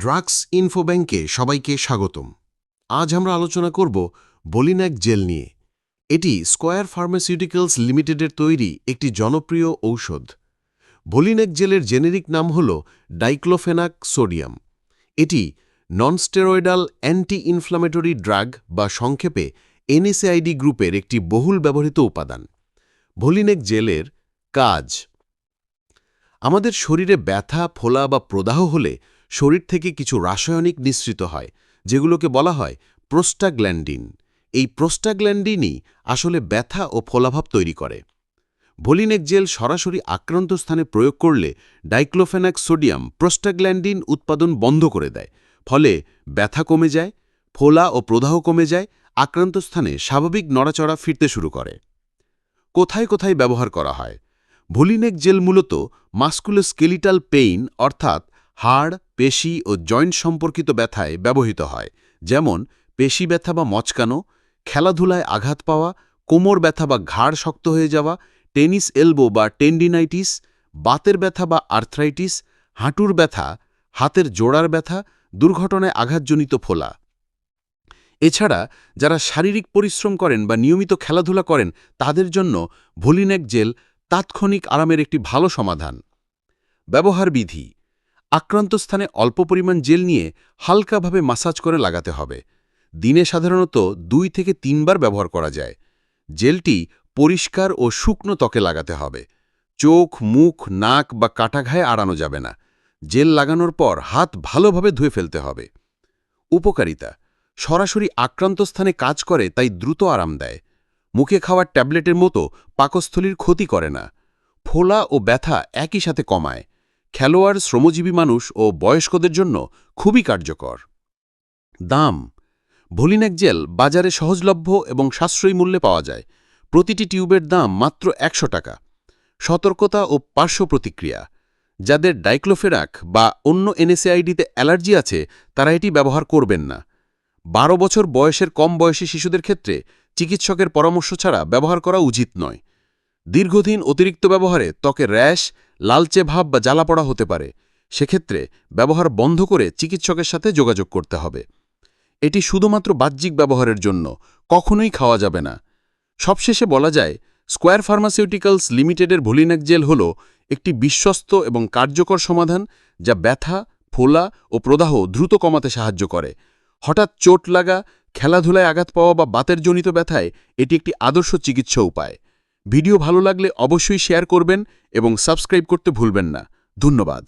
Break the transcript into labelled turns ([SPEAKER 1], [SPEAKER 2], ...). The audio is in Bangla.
[SPEAKER 1] ড্রাগস ইনফো ব্যাংকে সবাইকে স্বাগতম। আজ আমরা আলোচনা করব বলিন্যাক জেল নিয়ে। এটি স্কয়ার ফার্মাসিউটিক্যালস লিমিটেডের তৈরি একটি জনপ্রিয় ঔষধ। বলিন্যাক জেলের জেনেরিক নাম হল ডাইক্লোফেনাক সোডিয়াম। এটি ননস্টেরয়েডাল অ্যান্টি ইনফ্লামেটরি ড্রাগ বা সংক্ষেপে এনএসআইডি গ্রুপের একটি বহুল ব্যবহৃত উপাদান। ভলিনেক জেলের কাজ। আমাদের শরীরে ব্যথা, ফোলা বা প্রদাহ হলে শরীর থেকে কিছু রাসায়নিক নিঃসৃত হয়, যেগুলোকে বলা হয় প্রোস্টাগ্ল্যান্ডিন। এই প্রোস্টাগ্ল্যান্ডিনই আসলে ব্যথা ও ফোলাভাব তৈরি করে। ভলিনেক জেল সরাসরি আক্রান্ত স্থানে প্রয়োগ করলে ডাইক্লোফেনাক সোডিয়াম প্রোস্টাগ্ল্যান্ডিন উৎপাদন বন্ধ করে দেয়, ফলে ব্যথা কমে যায়, ফোলা ও প্রদাহ কমে যায়, আক্রান্ত স্থানে স্বাভাবিক নড়াচড়া ফিরতে শুরু করে। কোথায় কোথায় ব্যবহার করা হয়? ভলিনেক জেল মূলত মাস্কুলোস্কেলিটাল পেইন অর্থাৎ হাড়, পেশি ও জয়েন্ট সম্পর্কিত ব্যথায় ব্যবহৃত হয়, যেমন পেশি ব্যথা বা মচকানো, খেলাধুলায় আঘাত পাওয়া, কোমর ব্যথা বা ঘাড় শক্ত হয়ে যাওয়া, টেনিস এলবো বা টেন্ডিনাইটিস, বাতের ব্যথা বা আর্থ্রাইটিস, হাঁটুর ব্যথা, হাতের জোড়ার ব্যথা, দুর্ঘটনায় আঘাতজনিত ফোলা। এছাড়া যারা শারীরিক পরিশ্রম করেন বা নিয়মিত খেলাধুলা করেন, তাদের জন্য ভলিনেক জেল তাৎক্ষণিক আরামের একটি ভালো সমাধান। ব্যবহার বিধি আক্রান্ত স্থানে অল্প পরিমাণ জেল নিয়ে হালকাভাবে মাসাজ করে লাগাতে হবে। দিনে সাধারণত দুই থেকে তিনবার ব্যবহার করা যায়। জেলটি পরিষ্কার ও শুকনো ত্বকে লাগাতে হবে। চোখ, মুখ, নাক বা কাটাঘায়ে আড়ানো যাবে না। জেল লাগানোর পর হাত ভালোভাবে ধুয়ে ফেলতে হবে। উপকারিতা, সরাসরি আক্রান্ত স্থানে কাজ করে তাই দ্রুত আরাম দেয়। মুখে খাওয়ার ট্যাবলেটের মতো পাকস্থলীর ক্ষতি করে না। ফোলা ও ব্যথা একই সাথে কমায়। খেলোয়াড়, শ্রমজীবী মানুষ ও বয়স্কদের জন্য খুবই কার্যকর। দাম, ভলিনেক জেল বাজারে সহজলভ্য এবং সাশ্রয়ী মূল্যে পাওয়া যায়। প্রতিটি টিউবের দাম মাত্র একশো টাকা। সতর্কতা ও পার্শ্ব প্রতিক্রিয়া। যাদের ডাইক্লোফেরাক বা অন্য এনএসএআইডিতে অ্যালার্জি আছে, তারা এটি ব্যবহার করবেন না। বারো বছর বয়সের কম বয়সী শিশুদের ক্ষেত্রে চিকিৎসকের পরামর্শ ছাড়া ব্যবহার করা উচিত নয়। দীর্ঘদিন অতিরিক্ত ব্যবহারে ত্বকে র্যাশ লালচে ভাব বা জ্বালাপড়া হতে পারে। সেক্ষেত্রে ব্যবহার বন্ধ করে চিকিৎসকের সাথে যোগাযোগ করতে হবে। এটি শুধুমাত্র বাহ্যিক ব্যবহারের জন্য, কখনোই খাওয়া যাবে না। সবশেষে বলা যায়, স্কোয়ার ফার্মাসিউটিক্যালস লিমিটেডের ভলিনাক জেল হল একটি বিশ্বস্ত এবং কার্যকর সমাধান যা ব্যথা, ফোলা ও প্রদাহ দ্রুত কমাতে সাহায্য করে। হঠাৎ চোট লাগা, খেলাধুলায় আঘাত পাওয়া বা বাতের জনিত ব্যথায় এটি একটি আদর্শ চিকিৎসা উপায়। ভিডিও ভালো লাগলে অবশ্যই শেয়ার করবেন এবং সাবস্ক্রাইব করতে ভুলবেন না। ধন্যবাদ।